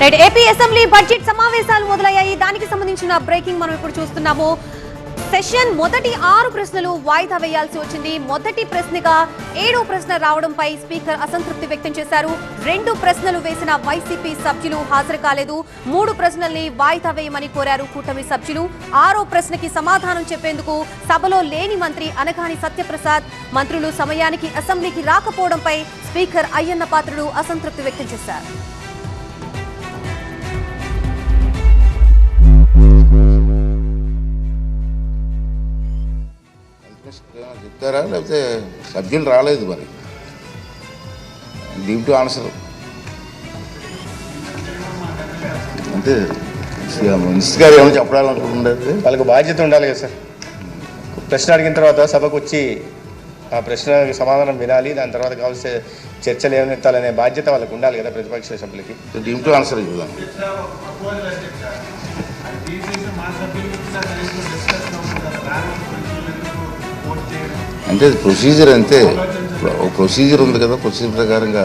Right AP assembly budget సమావేశాలు మొదలయ్యాయి. దానికి సంబంధించిన బ్రేకింగ్ మనం ఇప్పుడు చూస్తున్నాము. సెషన్ మొదటి ఆరు ప్రశ్నలు వాయిదా వేయాల్సి వచ్చింది. మొదటి ప్రశ్నగా ఏడో ప్రశ్న రావడంపై స్పీకర్ అసంతృప్తి వ్యక్తం చేశారు. రెండు ప్రశ్నలు వేసిన వైసీపీ సభ్యులు హాజరు కాలేదు. మూడు ప్రశ్నల్ని వాయిదా వేయమని కోరారు కూటమి సభ్యులు. ఆరో ప్రశ్నకి సమాధానం చెప్పేందుకు సభలో లేని మంత్రి అనగాని సత్యప్రసాద్ మంత్రులు సమయానికి అసెంబ్లీకి రాకపోవడంపై స్పీకర్ అయ్యన్న పాత్రుడు అసంతృప్తి వ్యక్తం చేశారు. చెప్తారా? లేకపోతే సభ్యులు రాలేదు మరి. డీమ్ టు ఆన్సర్ అంటే మినిస్టర్ గారు ఏమైనా చెప్పాలనుకుంటున్నారు? వాళ్ళకి బాధ్యత ఉండాలి కదా సార్. ప్రశ్న అడిగిన తర్వాత సభకు వచ్చి ఆ ప్రశ్నకి సమాధానం వినాలి దాని తర్వాత కావాల్సిన చర్చలు ఏమెత్తాలనే బాధ్యత వాళ్ళకి ఉండాలి కదా ప్రతిపక్ష సభ్యులకి డీమ్ టు ఆన్సర్ చూద్దాం అంటే ప్రొసీజర్ అంతే ఒక ప్రొసీజర్ ఉంది కదా ప్రొసీజర్ ప్రకారంగా